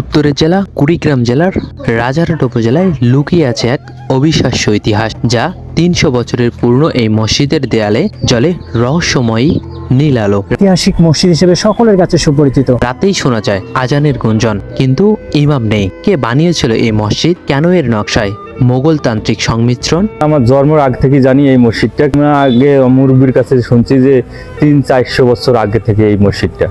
উত্তরের জেলা কুড়িগ্রাম জেলার রাজারহাট উপজেলায় লুকিয়ে আছে এক অবিশ্বাস্য ইতিহাস যা তিনশো বছরের পূর্ণ এই মসজিদের দেয়ালে জলে রহস্যময়ী নীল আলো। ঐতিহাসিক মসজিদ হিসেবে সকলের কাছে সুপরিচিত। রাতেই শোনা যায় আজানের গুঞ্জন কিন্তু ইমাম নেই। কে বানিয়েছিল এই মসজিদ কেন এর নকশায়? মোগল তান্ত্রিক সংমিশ্রণ? আমার জন্মের আগ থেকে জানি এই মসজিদটা। আগে মুরব্বীর কাছে শুনছি যে তিন চারশো বছর আগে থেকে এই মসজিদটা।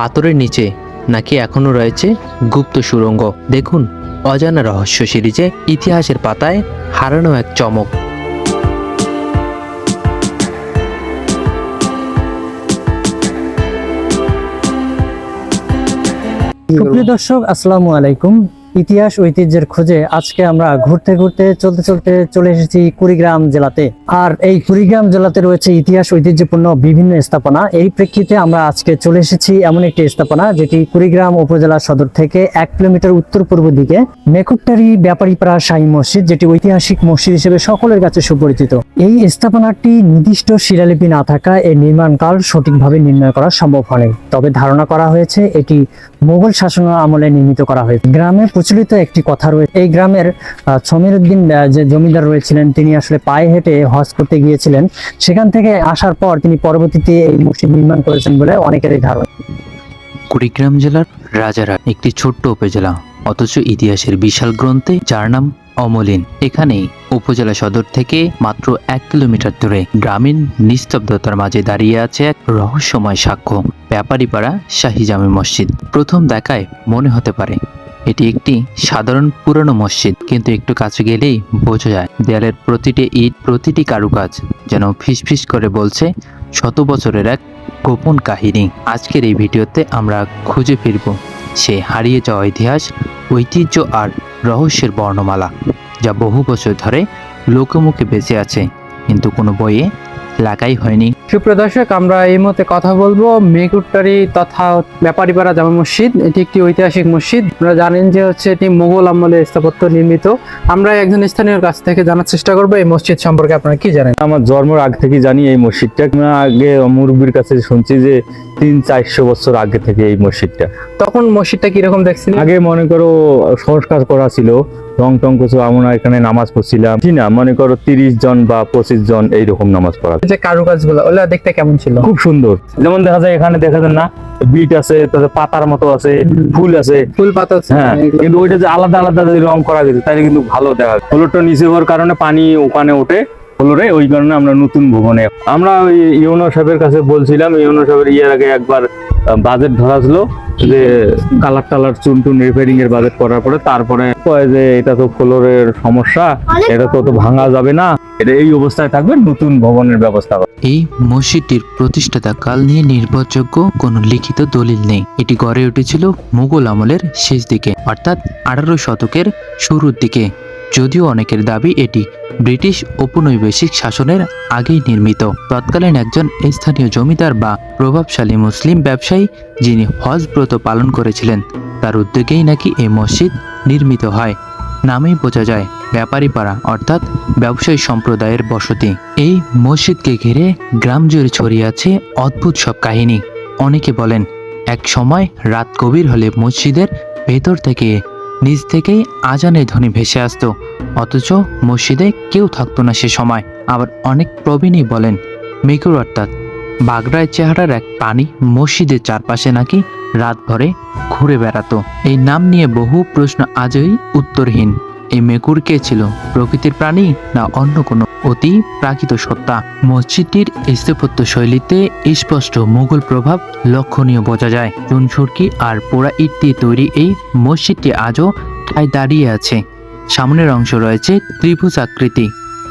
পাথরের নিচে নাকি এখনও রয়েছে গুপ্ত সুরঙ্গ? দেখুন, অজানা রহস্য সিরিজে ইতিহাসের পাতায় হারানো এক চমক। সুপ্রিয় দর্শক, আসসালামু আলাইকুম। ইতিহাস ঐতিহ্যের খোঁজে আজকে আমরা ঘুরতে ঘুরতে চলতে চলতে চলে এসেছি কুড়িগ্রাম জেলাতে। আর এই কুড়িগ্রাম জেলাতে রয়েছে ইতিহাস ঐতিহ্যপূর্ণ বিভিন্ন স্থাপনা। এই প্রেক্ষিতে আমরা আজকে চলে এসেছি এমন একটি স্থাপনা, যেটি কুড়িগ্রাম উপজেলা সদর থেকে এক কিলোমিটার উত্তর পূর্ব দিকে মেকুট্টারি ব্যাপারীপাড়া শাহী মসজিদ, যেটি ঐতিহাসিক মসজিদ হিসেবে সকলের কাছে সুপরিচিত। এই স্থাপনাটি নির্দিষ্ট শিলালিপি না থাকা এর নির্মাণকাল সঠিকভাবে নির্ণয় করা সম্ভব হয়নি। তবে ধারণা করা হয়েছে এটি মোগল শাসন আমলে নির্মিত করা হয়েছে। গ্রামে প্রচলিত একটি কথা রয়েছে এই গ্রামের সমীর উদ্দিন যে জমিদার রয়েছিলেন, তিনি আসলে পায়ে হেঁটে হজ করতে গিয়েছিলেন। সেখান থেকে আসার পর তিনি পরবর্তীতে এই মসজিদ নির্মাণ করেছেন বলে অনেকেরই ধারণা। কুড়িগ্রাম জেলার রাজারহাট একটি ছোট্ট উপজেলা, অথচ ইতিহাসের বিশাল গ্রন্থে যার নাম অমলিন। এখানেই উপজেলা সদর থেকে মাত্র এক কিলোমিটার দূরে গ্রামীণ নিস্তব্ধতার মাঝে দাঁড়িয়ে আছে এক রহস্যময় সাক্ষ্য। ব্যাপারীপাড়া শাহী জামে মসজিদ। প্রথম দেখায় মনে হতে পারে, এটি একটি সাধারণ পুরনো মসজিদ, কিন্তু একটু কাছে গেলেই বোঝা যায়, দেয়ালের প্রতিটি ইট, প্রতিটি কারুকাজ যেন ফিসফিস করে বলছে শত বছরের এক গোপন কাহিনী। আজকের এই ভিডিওতে আমরা খুঁজে ফিরব সে হারিয়ে যাওয়া ইতিহাস, ঐতিহ্য আর রহস্যের বর্ণমালা, যা বহু বছর ধরে লোকমুখে বেঁচে আছে, কিন্তু কোনো বইয়ে লেখাই হয়নি। সুপ্রিয় দর্শক আমরা এই মুহূর্তে কথা বলব মেকুট্টারি তথা ব্যাপারীপাড়া জামা মসজিদ। এটি একটি ঐতিহাসিক মসজিদ। আপনারা জানেন যে হচ্ছে এটি মোগল আমলে স্থাপত্য নির্মিত। আমরা একজন স্থানীয় কাছ থেকে জানার চেষ্টা করব এই মসজিদ সম্পর্কে। আপনারা কি জানেন? আমার জন্মের আগ থেকে জানি এই মসজিদটা। আমি আগে মুরব্বীর কাছে শুনছি যে তিন চারশো বছর আগে থেকে এই মসজিদটা। তখন মসজিদটা কীরকম দেখছিলেন? আগে মনে করো সংস্কার করা ছিল। রং টং কিছু আমরা এখানে নামাজ পড়ছিলাম। কি না মনে করো তিরিশ জন বা পঁচিশ জন এইরকম নামাজ পড়া যে কারুকাজগুলো ওগুলা দেখতে কেমন ছিল? খুব সুন্দর। যেমন দেখা যায় এখানে দেখা যায় না বিট আছে তারপরে পাতার মতো আছে ফুল আছে। ফুল পাতা হ্যাঁ কিন্তু ওইটা যে আলাদা আলাদা যদি রং করা গেছে তাহলে কিন্তু ভালো দেখা যায়। ফ্লোরটা নিচে হওয়ার কারণে পানি ওখানে ওঠে ফ্লোরে ওই কারণে আমরা নতুন ভবনে আমরা ওই ইউনো সাহেবের কাছে বলছিলাম ইউনো সাহেবের ইয়ের আগে একবার বাজেট ধরা ছিল যে কালার টালার চুন টুন রিপেয়ারিং এর বাজেট করার পরে তারপরে কয় যে এটা তো ফ্লোরের সমস্যা এটা তো তো ভাঙা যাবে না। এটা এই অবস্থায় থাকবে নতুন ভবনের ব্যবস্থা এই মসজিদটির প্রতিষ্ঠাতা কাল নিয়ে নির্ভরযোগ্য কোনো লিখিত দলিল নেই। এটি গড়ে উঠেছিল মুঘল আমলের শেষ দিকে অর্থাৎ আঠারো শতকের শুরুর দিকে। যদিও অনেকের দাবি এটি ব্রিটিশ ঔপনিবেশিক শাসনের আগেই নির্মিত। তৎকালীন একজন স্থানীয় জমিদার বা প্রভাবশালী মুসলিম ব্যবসায়ী যিনি হজ ব্রত পালন করেছিলেন, তার উদ্যোগেই নাকি এই মসজিদ নির্মিত হয়। নামেই বোঝা যায়, ব্যাপারী পাড়া অর্থাৎ ব্যবসায়ী সম্প্রদায়ের বসতি। এই মসজিদকে ঘিরে গ্রাম জুড়ে ছড়িয়ে আছে অদ্ভুত সব কাহিনী। অনেকে বলেন, এক সময় রাত গভীর হলে মসজিদের ভেতর থেকে নিজ থেকেই আজানের ধ্বনি ভেসে আসত। অথচ মসজিদে কেউ থাকতো না সে সময়। আবার অনেক প্রবীণই বলেন মেকুর অর্থাৎ বাগড়ায় চেহারার এক প্রাণী মসজিদের চারপাশে নাকি রাত ভরে ঘুরে বেড়াতো। এই নাম নিয়ে বহু প্রশ্ন আজই উত্তরহীন। এই মেকুর কে ছিল? প্রকৃতির প্রাণী না অন্য কোনো? অতি প্রাকৃত সত্তা। মসজিদটির স্থাপত্য শৈলীতে স্পষ্ট মুঘল প্রভাব লক্ষণীয় বোঝা যায়। চুনসুরকি আর পোড়া ইট দিয়ে তৈরি এই মসজিদটি আজও ঠায় দাঁড়িয়ে আছে। সামনের অংশ রয়েছে ত্রিভুজ আকৃতি।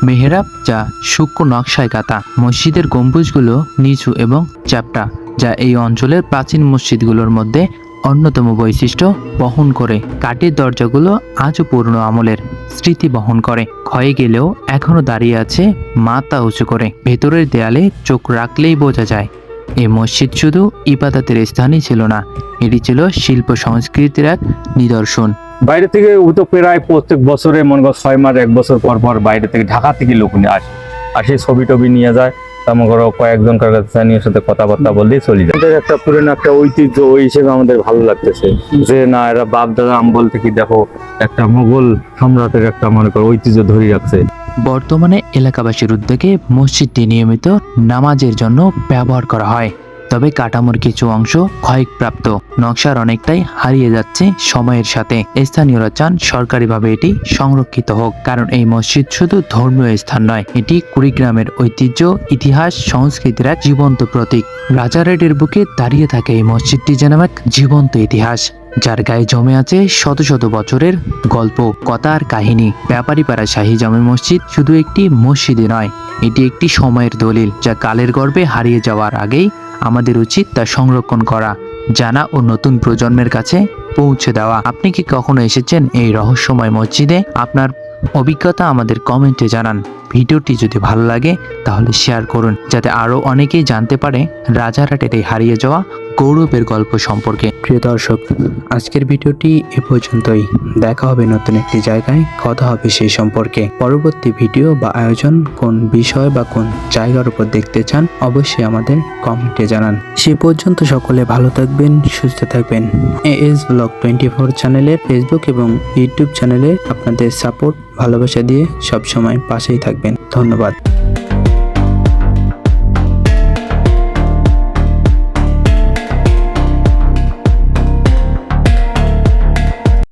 মেহরাব যা সূক্ষ্ম নকশায় কাটা মসজিদের গম্বুজগুলো নিচু এবং চ্যাপ্টা, যা এই অঞ্চলের প্রাচীন মসজিদগুলোর মধ্যে অন্যতম বৈশিষ্ট্য বহন করে। কাঠের দরজাগুলো আজও পুরনো আমলের স্মৃতি বহন করে। ক্ষয়ে গেলেও এখনও দাঁড়িয়ে আছে মাথা উঁচু করে। ভেতরের দেয়ালে চোখ রাখলেই বোঝা যায় এই মসজিদ শুধু ইবাদতের স্থানই ছিল না, এটি ছিল শিল্প সংস্কৃতির এক নিদর্শন। বাইরে থেকে ও প্রায় প্রত্যেক বছরে মনে কর ছয় মাস, এক বছর পর পর বাইরে থেকে ঢাকা থেকে লোক নিয়ে আসে। আর আসে ছবি টবি নিয়ে যায়। তেমন করো কয়েকজন কাছে স্থানীয় সাথে কথাবার্তা বললেই চলে যায়। আমাদের একটা পুরনো একটা ঐতিহ্য ওই হিসেবে আমাদের ভালো লাগতেছে। যে না এরা বাপ দাদা বলতে থেকে দেখো একটা মোগল সম্রাটের একটা মনে করো ঐতিহ্য ধরে রাখছে। বর্তমানে এলাকাবাসীর উদ্যোগে মসজিদটি নিয়মিত নামাজের জন্য ব্যবহার করা হয়। তবে কাঠামোর কিছু অংশ ক্ষয়প্রাপ্ত। নকশার অনেকটাই হারিয়ে যাচ্ছে সময়ের সাথে। স্থানীয়রা চান সরকারিভাবে এটি সংরক্ষিত হোক, কারণ এই মসজিদ শুধু ধর্মীয় স্থান নয়, এটি কুড়িগ্রামের ঐতিহ্য, ইতিহাস, সংস্কৃতির এক জীবন্ত প্রতীক। রাজারেডের বুকে দাঁড়িয়ে থাকে এই মসজিদটি যেন এক জীবন্ত ইতিহাস, যার গায়ে জমে আছে শত শত বছরের গল্প, কথা আর কাহিনী। ব্যাপারীপাড়া শাহী জামে মসজিদ শুধু একটি মসজিদে নয়, এটি একটি সময়ের দলিল যা কালের গর্ভে হারিয়ে যাওয়ার আগেই আমাদের উচিত তা সংরক্ষণ করা, জানা ও নতুন প্রজন্মের কাছে পৌঁছে দেওয়া। আপনি কি কখনো এসেছেন এই রহস্যময় মসজিদে? আপনার অভিজ্ঞতা আমাদের কমেন্টে জানান। ভিডিওটি যদি ভালো লাগে, তাহলে শেয়ার করুন, যাতে আরও অনেকেই জানতে পারে রাজারহাটের এই হারিয়ে যাওয়া গৌরবের গল্প সম্পর্কে। প্রিয় দর্শক, আজকের ভিডিওটি এ পর্যন্তই। দেখা হবে নতুন একটি জায়গায়, কথা হবে সেই সম্পর্কে। পরবর্তী ভিডিও বা আয়োজন কোন বিষয় বা কোন জায়গার উপর দেখতে চান, অবশ্যই আমাদের কমেন্টে জানান। সে পর্যন্ত সকলে ভালো থাকবেন, সুস্থ থাকবেন। A S blog twenty four চ্যানেলের ফেসবুক এবং ইউটিউব চ্যানেলে আপনাদের সাপোর্ট, ভালোবাসা দিয়ে সবসময় পাশেই থাকবেন। ধন্যবাদ।